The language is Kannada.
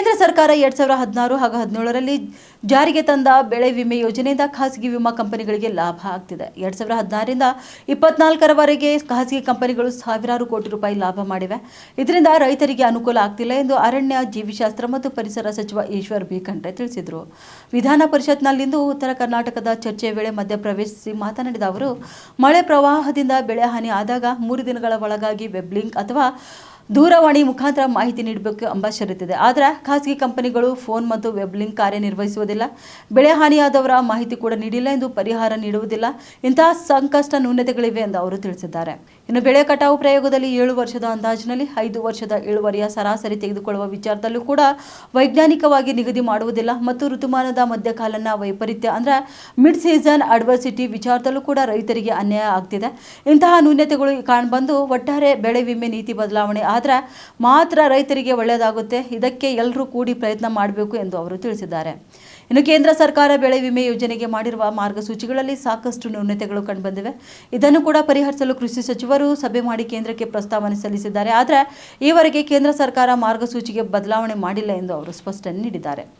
ಕೇಂದ್ರ ಸರ್ಕಾರ ಎರಡ್ ಸಾವಿರದ ಹದಿನಾರು ಹಾಗೂ ಹದಿನೇಳರಲ್ಲಿ ಜಾರಿಗೆ ತಂದ ಬೆಳೆ ವಿಮೆ ಯೋಜನೆಯಿಂದ ಖಾಸಗಿ ವಿಮಾ ಕಂಪನಿಗಳಿಗೆ ಲಾಭ ಆಗ್ತಿದೆ. ಎರಡ್ ಸಾವಿರದ ಹದಿನಾರರಿಂದ ಇಪ್ಪತ್ನಾಲ್ಕರವರೆಗೆ ಖಾಸಗಿ ಕಂಪನಿಗಳು ಸಾವಿರಾರು ಕೋಟಿ ರೂಪಾಯಿ ಲಾಭ ಮಾಡಿವೆ. ಇದರಿಂದ ರೈತರಿಗೆ ಅನುಕೂಲ ಆಗ್ತಿಲ್ಲ ಎಂದು ಅರಣ್ಯ, ಜೀವಿಶಾಸ್ತ್ರ ಮತ್ತು ಪರಿಸರ ಸಚಿವ ಈಶ್ವರ್ ಬಿ. ಖಂಡ್ರೆ ತಿಳಿಸಿದರು. ವಿಧಾನ ಪರಿಷತ್ನಲ್ಲಿಂದು ಉತ್ತರ ಕರ್ನಾಟಕದ ಚರ್ಚೆ ವೇಳೆ ಮಧ್ಯಪ್ರವೇಶಿಸಿ ಮಾತನಾಡಿದ ಅವರು, ಮಳೆ ಪ್ರವಾಹದಿಂದ ಬೆಳೆ ಹಾನಿ ಆದಾಗ ಮೂರು ದಿನಗಳ ಒಳಗಾಗಿ ವೆಬ್ಲಿಂಕ್ ಅಥವಾ ದೂರವಾಣಿ ಮುಖಾಂತರ ಮಾಹಿತಿ ನೀಡಬೇಕು ಎಂಬ ಷರತ್ತಿದೆ ಆದರೆ ಖಾಸಗಿ ಕಂಪನಿಗಳು ಫೋನ್ ಮತ್ತು ವೆಬ್ ಲಿಂಕ್ ಕಾರ್ಯನಿರ್ವಹಿಸುವುದಿಲ್ಲ. ಬೆಳೆ ಹಾನಿಯಾದವರ ಮಾಹಿತಿ ಕೂಡ ನೀಡಿಲ್ಲ ಎಂದು ಪರಿಹಾರ ನೀಡುವುದಿಲ್ಲ. ಇಂತಹ ಸಂಕಷ್ಟ ನ್ಯೂನತೆಗಳಿವೆ ಎಂದು ಅವರು ತಿಳಿಸಿದ್ದಾರೆ. ಇನ್ನು ಬೆಳೆ ಕಟಾವು ಪ್ರಯೋಗದಲ್ಲಿ ಏಳು ವರ್ಷದ ಅಂದಾಜಿನಲ್ಲಿ ಐದು ವರ್ಷದ ಇಳುವರಿಯ ಸರಾಸರಿ ತೆಗೆದುಕೊಳ್ಳುವ ವಿಚಾರದಲ್ಲೂ ಕೂಡ ವೈಜ್ಞಾನಿಕವಾಗಿ ನಿಗದಿ ಮಾಡುವುದಿಲ್ಲ. ಮತ್ತು ಋತುಮಾನದ ಮಧ್ಯಕಾಲನ ವೈಪರೀತ್ಯ ಅಂದರೆ ಮಿಡ್ ಸೀಸನ್ ಅಡ್ವರ್ಸಿಟಿ ವಿಚಾರದಲ್ಲೂ ಕೂಡ ರೈತರಿಗೆ ಅನ್ಯಾಯ ಆಗ್ತಿದೆ. ಇಂತಹ ನ್ಯೂನತೆಗಳು ಕಾಣಬಂದು ಒಟ್ಟಾರೆ ಬೆಳೆ ವಿಮೆ ನೀತಿ ಬದಲಾವಣೆ ಆದರೆ ಮಾತ್ರ ರೈತರಿಗೆ ಒಳ್ಳೆಯದಾಗುತ್ತೆ, ಇದಕ್ಕೆ ಎಲ್ಲರೂ ಕೂಡಿ ಪ್ರಯತ್ನ ಮಾಡಬೇಕು ಎಂದು ಅವರು ತಿಳಿಸಿದ್ದಾರೆ. ಇನ್ನು ಕೇಂದ್ರ ಸರ್ಕಾರ ಬೆಳೆ ವಿಮೆ ಯೋಜನೆಗೆ ಮಾಡಿರುವ ಮಾರ್ಗಸೂಚಿಗಳಲ್ಲಿ ಸಾಕಷ್ಟು ನ್ಯೂನತೆಗಳು ಕಂಡುಬಂದಿವೆ. ಇದನ್ನು ಕೂಡ ಪರಿಹರಿಸಲು ಕೃಷಿ ಸಚಿವರು ಸಭೆ ಮಾಡಿ ಕೇಂದ್ರಕ್ಕೆ ಪ್ರಸ್ತಾವನೆ ಸಲ್ಲಿಸಿದ್ದಾರೆ. ಆದರೆ, ಈವರೆಗೆ ಕೇಂದ್ರ ಸರ್ಕಾರ ಮಾರ್ಗಸೂಚಿಗೆ ಬದಲಾವಣೆ ಮಾಡಿಲ್ಲ ಎಂದು ಅವರು ಸ್ಪಷ್ಟನೆ ನೀಡಿದ್ದಾರೆ.